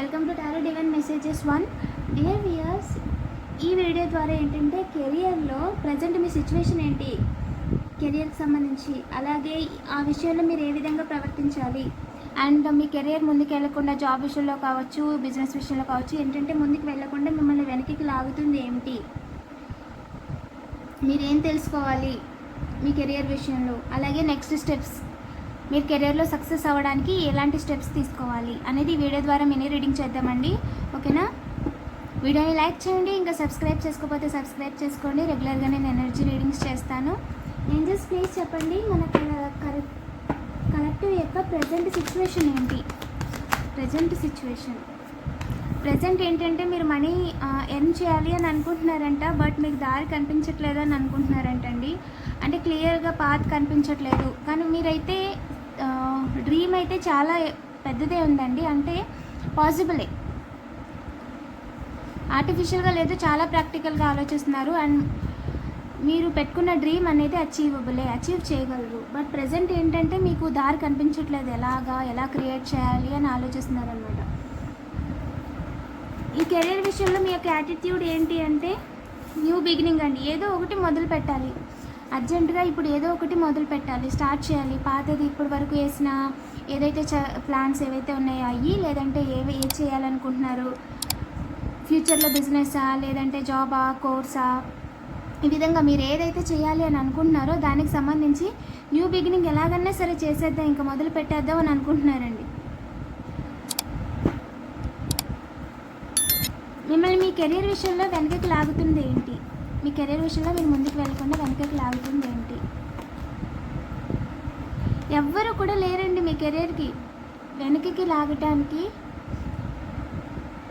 Welcome to tarot divine messages one dear viewers ఈ video ద్వారా ఏంటంటే కెరియర్లో ప్రజెంట్ మీ సిచ్యువేషన్ ఏంటి? కెరియర్కి సంబంధించి అలాగే ఆ విషయంలో మీరు ఏ విధంగా ప్రవర్తించాలి? అండ్ మీ కెరియర్ ముందుకు వెళ్ళకుండా జాబ్ విషయంలో కావచ్చు బిజినెస్ విషయంలో కావచ్చు ఏంటంటే ముందుకు వెళ్ళకుండా మిమ్మల్ని వెనక్కి లాగుతుంది ఏమిటి? మీరేం తెలుసుకోవాలి మీ కెరియర్ విషయంలో? అలాగే నెక్స్ట్ స్టెప్స్ మీరు కెరీర్లో సక్సెస్ అవ్వడానికి ఎలాంటి స్టెప్స్ తీసుకోవాలి అనేది వీడియో ద్వారా మినీ రీడింగ్ చేద్దామండి. ఓకేనా? వీడియోని లైక్ చేయండి ఇంకా సబ్స్క్రైబ్ చేసుకోకపోతే సబ్స్క్రైబ్ చేసుకోండి. రెగ్యులర్గా నేను ఎనర్జీ రీడింగ్స్ చేస్తాను. ఏంజల్స్ ప్లీజ్ చెప్పండి మన కలెక్టివ్ యొక్క ప్రజెంట్ సిచ్యువేషన్ ఏంటి? Present situation. ప్రజెంట్ ఏంటంటే మీరు మనీ ఎర్న్ చేయాలి అని అనుకుంటున్నారంట బట్ మీకు దారి కనిపించట్లేదు అని అనుకుంటున్నారంటండి. అంటే క్లియర్గా పాత్ కనిపించట్లేదు. కానీ మీరైతే డ్రీమ్ అయితే చాలా పెద్దదే ఉందండి. అంటే పాసిబులే. ఆర్టిఫిషియల్గా లేదు చాలా ప్రాక్టికల్గా ఆలోచిస్తున్నారు. అండ్ మీరు పెట్టుకున్న డ్రీమ్ అనేది అచీవబులే అచీవ్ చేయగలరు. బట్ ప్రజెంట్ ఏంటంటే మీకు దారి కనిపించట్లేదు. ఎలాగా ఎలా క్రియేట్ చేయాలి అని ఆలోచిస్తున్నారు అనమాట ఈ కెరీర్ విషయంలో మీ యొక్క యాటిట్యూడ్ ఏంటి అంటే న్యూ బిగినింగ్ అండి. ఏదో ఒకటి మొదలు పెట్టాలి అర్జెంటుగా ఇప్పుడు ఏదో ఒకటి మొదలు పెట్టాలి. స్టార్ట్ చేయాలి. పాతది ఇప్పటి వరకు వేసిన ఏదైతే చ ప్లాన్స్ ఏవైతే ఉన్నాయో అవి లేదంటే ఏవి ఏ చేయాలనుకుంటున్నారు? ఫ్యూచర్లో బిజినెసా లేదంటే జాబా కోర్సా? ఈ విధంగా మీరు ఏదైతే చేయాలి అని అనుకుంటున్నారో దానికి సంబంధించి న్యూ బిగినింగ్ ఎలాగన్నా సరే చేసేద్దాం ఇంకా మొదలు పెట్టేద్దాం అని అనుకుంటున్నారండి. మిమ్మల్ని మీ కెరీర్ విషయంలో వెనకకి లాగుతుంది ఏంటి? మీ కెరీర్ విషయంలో మీరు ముందుకు వెళ్ళకుండా వెనకకి లాగుతుంది ఏంటి? ఎవ్వరు కూడా లేరండి మీ కెరీర్కి. వెనకకి లాగటానికి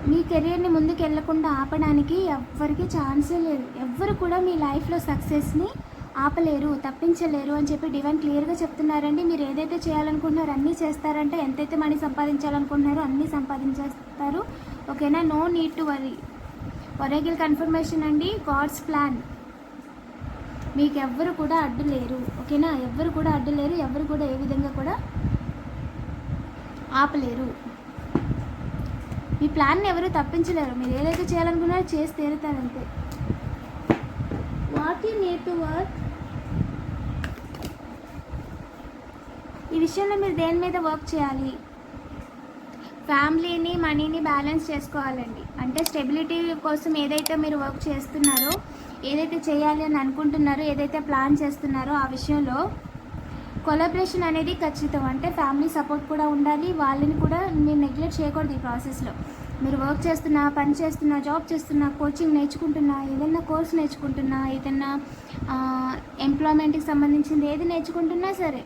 మీ కెరీర్ని ముందుకు వెళ్ళకుండా ఆపడానికి ఎవ్వరికి ఛాన్సే లేదు. ఎవ్వరు కూడా మీ లైఫ్లో సక్సెస్ని ఆపలేరు తప్పించలేరు అని చెప్పి డివైన్ క్లియర్గా చెప్తున్నారండి. మీరు ఏదైతే చేయాలనుకుంటున్నారో అన్నీ చేస్తారంటే ఎంతైతే మనీ సంపాదించాలనుకుంటున్నారో అన్నీ సంపాదించేస్తారు. ఓకేనా? No need to worry. Oracle confirmation అండి గాడ్స్ ప్లాన్. మీకు ఎవ్వరు కూడా అడ్డు లేరు ఓకేనా? ఎవ్వరు కూడా అడ్డు లేరు ఎవ్వరు కూడా ఏ విధంగా కూడా ఆపలేరు. మీ ప్లాన్ని ఎవరు తప్పించలేరు. మీరు ఏదైతే చేయాలనుకున్నారో చేసి తీరుతారంతే. What you need to work ఈ విషయంలో మీరు దేని మీద వర్క్ చేయాలి? ఫ్యామిలీని మనీని బ్యాలెన్స్ చేసుకోవాలండి. అంటే స్టెబిలిటీ కోసం ఏదైతే మీరు వర్క్ చేస్తున్నారో ఏదైతే చేయాలి అని అనుకుంటున్నారో ఏదైతే ప్లాన్ చేస్తున్నారో ఆ విషయంలో కొలాబరేషన్ అనేది ఖచ్చితం. అంటే ఫ్యామిలీ సపోర్ట్ కూడా ఉండాలి. వాళ్ళని కూడా మీరు నెగ్లెక్ట్ చేయకూడదు ఈ ప్రాసెస్లో. మీరు వర్క్ చేస్తున్నా పని చేస్తున్నా జాబ్ చేస్తున్నా కోచింగ్ నేర్చుకుంటున్నా ఏదైనా కోర్స్ నేర్చుకుంటున్నా ఏదైనా ఎంప్లాయ్మెంట్కి సంబంధించింది ఏది నేర్చుకుంటున్నా సరే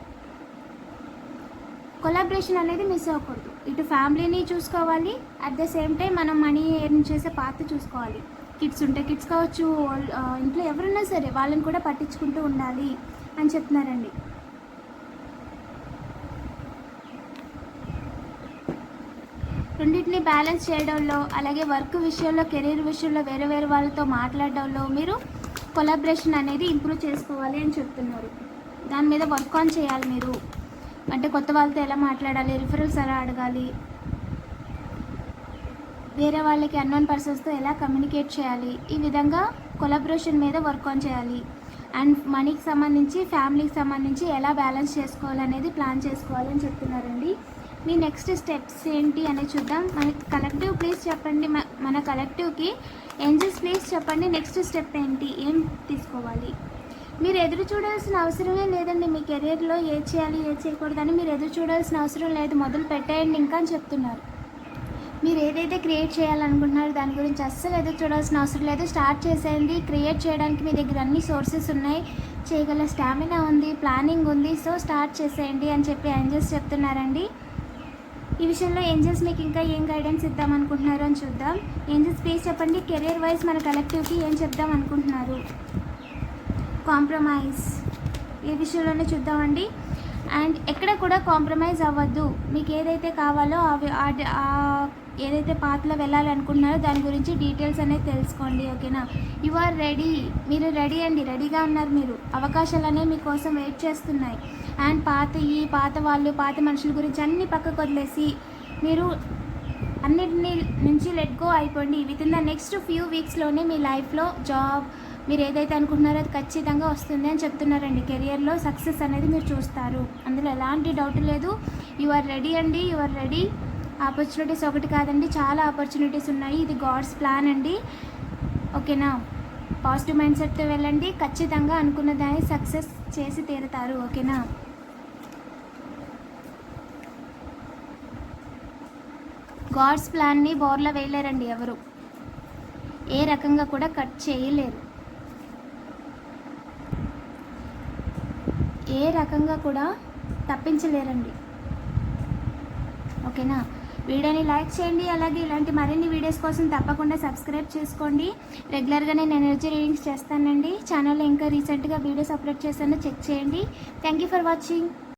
కొలాబరేషన్ అనేది మిస్ అవ్వకూడదు. ఇటు ఫ్యామిలీని చూసుకోవాలి. అట్ ద సేమ్ టైం మనం మనీ ఎర్న్ చేసే పాత చూసుకోవాలి. కిడ్స్ ఉంటే కిడ్స్ కావచ్చు ఇంట్లో ఎవరున్నా సరే వాళ్ళని కూడా పట్టించుకుంటూ ఉండాలి అని చెప్తున్నారండి. రెండింటిని బ్యాలెన్స్ చేయడంలో అలాగే వర్క్ విషయంలో కెరీర్ విషయంలో వేరే వేరే వాళ్ళతో మాట్లాడడంలో మీరు కొలాబరేషన్ అనేది ఇంప్రూవ్ చేసుకోవాలి అని చెప్తున్నారు. దాని మీద వర్క్ ఆన్ చేయాలి మీరు. అంటే కొత్త వాళ్ళతో ఎలా మాట్లాడాలి రిఫరల్స్ ఎలా అడగాలి వేరే వాళ్ళకి అన్నోన్ పర్సన్స్తో ఎలా కమ్యూనికేట్ చేయాలి ఈ విధంగా కొలాబరేషన్ మీద వర్క్ ఆన్ చేయాలి. అండ్ మనీకి సంబంధించి ఫ్యామిలీకి సంబంధించి ఎలా బ్యాలెన్స్ చేసుకోవాలనేది ప్లాన్ చేసుకోవాలని చెప్తున్నారండి. మీ నెక్స్ట్ స్టెప్స్ ఏంటి అనేది చూద్దాం. మన కలెక్టివ్ ప్లీజ్ చెప్పండి. మన కలెక్టివ్కి ఏంజల్స్ ప్లీజ్ చెప్పండి. నెక్స్ట్ స్టెప్ ఏంటి? ఏం తీసుకోవాలి? మీరు ఎదురు చూడాల్సిన అవసరమే లేదండి. మీ కెరీర్లో ఏ చేయాలి ఏ చేయకూడదని మీరు ఎదురు చూడాల్సిన అవసరం లేదు. మొదలు పెట్టేయండి ఇంకా అని చెప్తున్నారు. మీరు ఏదైతే క్రియేట్ చేయాలనుకుంటున్నారో దాని గురించి అస్సలు ఎదురు చూడాల్సిన అవసరం లేదు. స్టార్ట్ చేసేయండి. క్రియేట్ చేయడానికి మీ దగ్గర అన్ని సోర్సెస్ ఉన్నాయి. చేయగల స్టామినా ఉంది ప్లానింగ్ ఉంది. సో స్టార్ట్ చేసేయండి అని చెప్పి ఏంజల్స్ చెప్తున్నారండి. ఈ విషయంలో ఏంజల్స్ మీకు ఇంకా ఏం గైడెన్స్ ఇద్దాం అనుకుంటున్నారు అని చూద్దాం. ఏంజల్స్ ప్లీజ్ చెప్పండి కెరీర్ వైజ్ మన కలెక్టివ్కి ఏం చెప్దాం అనుకుంటున్నారు కాంప్రమైజ్. ఏ విషయంలోనే చూద్దామండి. అండ్ ఎక్కడ కూడా కాంప్రమైజ్ అవ్వద్దు. మీకు ఏదైతే కావాలో అవి ఏదైతే పాత్రలో వెళ్ళాలనుకుంటున్నారో దాని గురించి డీటెయిల్స్ అనేది తెలుసుకోండి ఓకేనా? You are ready. మీరు రెడీ అండి. రెడీగా ఉన్నారు మీరు. అవకాశాలు అనేవి మీకోసం వెయిట్ చేస్తున్నాయి. అండ్ పాత ఈ పాత వాళ్ళు పాత మనుషుల గురించి అన్ని పక్కకు వదిలేసి మీరు అన్నిటిని నుంచి లెట్ గో అయిపోండి. With in the next few వీక్స్లోనే మీ లైఫ్లో జాబ్ మీరు ఏదైతే అనుకుంటున్నారో అది ఖచ్చితంగా వస్తుంది అని చెప్తున్నారండి. కెరియర్లో సక్సెస్ అనేది మీరు చూస్తారు. అందులో ఎలాంటి డౌట్ లేదు. యు ఆర్ రెడీ అండి. You are ready. ఆపర్చునిటీస్ ఒకటి కాదండి. చాలా ఆపర్చునిటీస్ ఉన్నాయి. ఇది గాడ్స్ ప్లాన్ అండి. ఓకేనా? పాజిటివ్ మైండ్ సెట్తో వెళ్ళండి. ఖచ్చితంగా అనుకున్న దాన్ని సక్సెస్ చేసి తీరుతారు. ఓకేనా? గాడ్స్ ప్లాన్ని బోర్లో వేయలేరండి ఎవరు. ఏ రకంగా కూడా కట్ చేయలేరు. ఏ రకంగా కూడా తప్పించలేరండి. ఓకేనా? వీడియోని లైక్ చేయండి అలాగే ఇలాంటి మరిన్ని వీడియోస్ కోసం తప్పకుండా సబ్స్క్రైబ్ చేసుకోండి. రెగ్యులర్గా నేను ఎనర్జీ రీడింగ్స్ చేస్తానండి. ఛానల్లో ఇంకా రీసెంట్గా వీడియోస్ అప్లోడ్ చేశాను చెక్ చేయండి. Thank you for watching.